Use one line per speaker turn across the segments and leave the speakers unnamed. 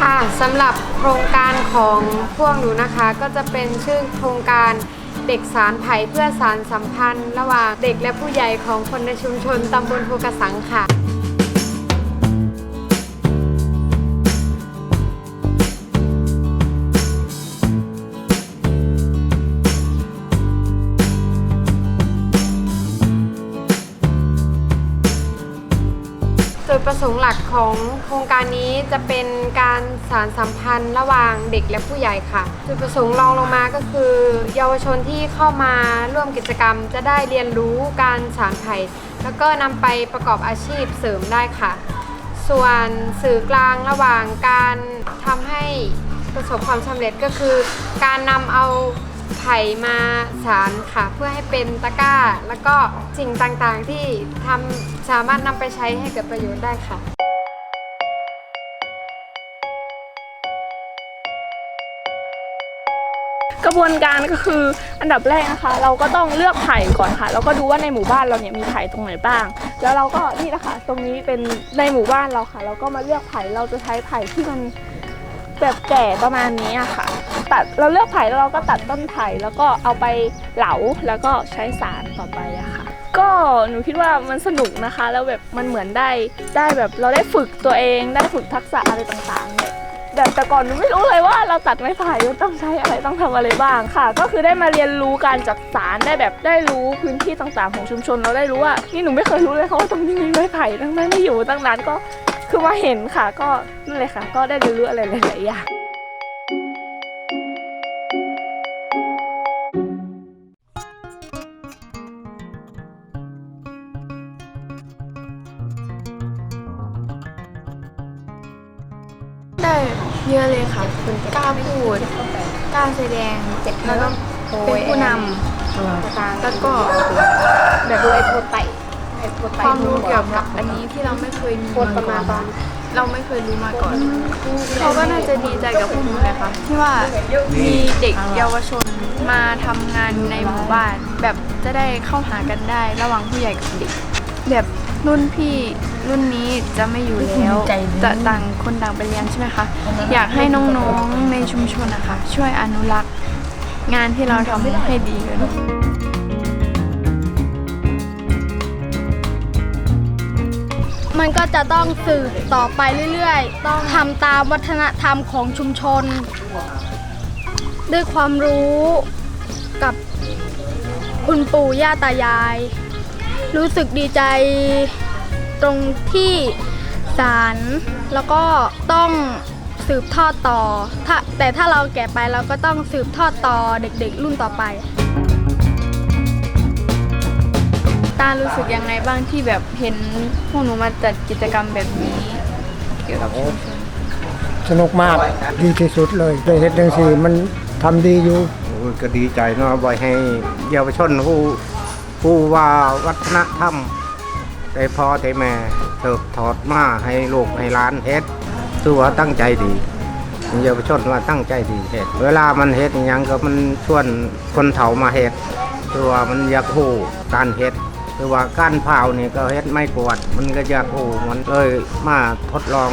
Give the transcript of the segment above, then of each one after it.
ค่ะสำหรับโครงการของพวกหนูนะคะ ก็จะเป็นชื่อโครงการเด็กสารไผ่เพื่อสารสัมพันธ์ ระหว่างเด็กและผู้ใหญ่ของคนในชุมชนตำบลโพกระสังค่ะ จุดประสงค์หลักของโครงการนี้จะเป็นการสารสัมพันธ์ระหว่างเด็กและผู้ใหญ่ค่ะ จุดประสงค์รองลงมาก็คือ เยาวชนที่เข้ามาร่วมกิจกรรม จะได้เรียนรู้การสารไผ่แล้วก็นำไปประกอบอาชีพเสริมได้ค่ะ ส่วนสื่อกลางระหว่างการทำให้ประสบความสำเร็จก็คือ การนำเอา ไผ่มาสารค่ะ เพื่อให้เป็นตะกร้า แล้วก็สิ่งต่างๆที่ทำสามารถนำไปใช้ให้เกิดประโยชน์ได้ค่ะ
กระบวนการก็คืออันดับแรกนะคะ เราก็ต้องเลือกไผ่ก่อนค่ะ แล้วก็ดูว่าในหมู่บ้านเราเนี่ยมีไผ่ตรงไหนบ้าง แล้วเราก็นี่นะคะตรงนี้เป็นในหมู่บ้านเราค่ะ เราก็มาเลือกไผ่เราจะใช้ไผ่ที่มันแบบแก่ประมาณนี้อะค่ะ ตัดเราเลือกไผ่แล้วเราก็ตัดต้นไผ่แล้วก็เอาไปเหลาแล้วก็ใช้สารต่อไปอะค่ะ ก็หนูคิดว่ามันสนุกนะคะ แล้วแบบมันเหมือนได้ได้แบบเราได้ฝึกตัวเองได้ฝึกทักษะอะไรต่างๆเนี่ยแบบแต่ก่อนหนูไม่รู้เลยว่าเราตัดไม้ไผ่มันต้องใช้อะไรต้องทำอะไรบ้างค่ะ ก็คือได้มาเรียนรู้การจัดสารได้แบบได้รู้พื้นที่ต่างๆของชุมชนเราได้รู้ว่านี่หนูไม่เคยรู้เลยค่ะว่าตรงนี้มีไม้ไผ่ตั้งแต่ไม่อยู่ตั้งนานก็คือมาเห็นค่ะ ก็นั่นเลยค่ะ ก็ได้เรียนรู้อะไรหลายๆอย่าง
ได้เยอะเลยค่ะกล้าพูดกล้าแสดงแล้วก็เป็นผู้นำแล้วก็แบบ
ดูไอโพไตไอโพไต
ความรู้เกี่ยวกับอันนี้ที่เราไม่เคยมี
โพดประมาณตอน
เราไม่เคยรู้มาก่อนเขาก็น่าจะดีใจกับพวกหนูเลยค่ะที่ว่ามีเด็กเยาวชนมาทำงานในหมู่บ้าน แบบจะได้เข้าหากันได้ระหว่างผู้ใหญ่กับเด็ก แบบ รุ่นพี่รุ่นนี้จะไม่อยู่แล้วจะต่างคนต่างไปเรียนใช่ไหมคะ อยากให้น้องๆในชุมชนนะคะ ช่วยอนุรักษ์งานที่เราทำให้ดีกัน
มันก็จะต้องสืบต่อไปเรื่อยๆ ต้องทำตามวัฒนธรรมของชุมชน ด้วยความรู้กับคุณปู่ย่าตายาย รู้สึกดีใจตรงที่ศาลแล้วก็ต้องสืบทอดต่อถ้าแต่ถ้าเราแก่ไปเราก็ต้องสืบทอดต่อเด็กๆ รุ่นต่อไป
ตารู้สึกยังไงบ้างที่แบบเห็นพวกหนูมาจัดกิจกรรมแบบนี้ เกี่ยวกับชุมชน
สนุกมากดีที่สุดเลยได้เห็นจังสี่มันทำดีอยู่
โอ้ยก็ดีใจเนาะบ่อยให้เยาวชนผู้ ผู้ว่าวัฒนธรรมได้พ่อได้แม่เติบทอดมาให้ลูกให้ล้านเฮ็ดคือว่าตั้งใจดีเยาวชนว่าตั้งใจดีเฮ็ดเวลามันเฮ็ดอิหยังก็มันชวนคนเฒ่ามาเฮ็ดคือว่ามันอยากฮู้การเฮ็ดคือว่าการเผาเนี่ยก็เฮ็ดไม่กวด มันก็อยากฮู้มันเลยมาทดลอง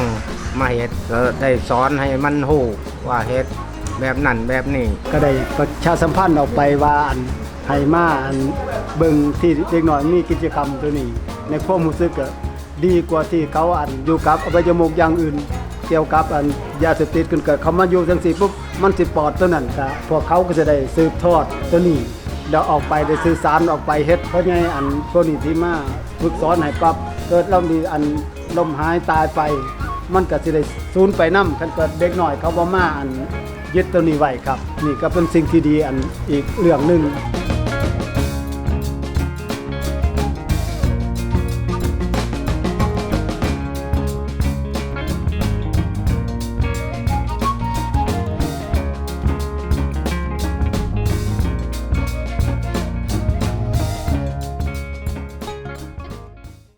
มาเฮ็ดก็ได้สอนให้มันฮู้ว่าเฮ็ดแบบนั้นแบบนี้
ก็ได้ประชาสัมพันธ์ออกไปว่าอัน ไห้มาอันเบิ่งที่เด็กน้อยมีกิจกรรมตัวนี้ ในความรู้สึกก็ดีกว่าที่เขาอันอยู่กับอบายมุกอย่างอื่น เกี่ยวกับอันยาเสพติดกันเกิดเขามาอยู่จังซี่ปุ๊บมันสิปลอดตัวนั้นก็พวกเขาก็จะได้สืบทอดตัวนี้แล้วออกไปได้สื่อสารออกไปเฮ็ดเพราะไงอันตัวนี้ที่มาฝึกสอนให้ปรับเกิดเรามีอันลมหายตายไป มันก็สิได้สูญไปนำคันเกิดเด็กหน้อยเขาบ่มาอันยึดตัวนี้ไว้ครับ นี่ก็เป็นสิ่งที่ดีอันอีกเรื่องหนึ่ง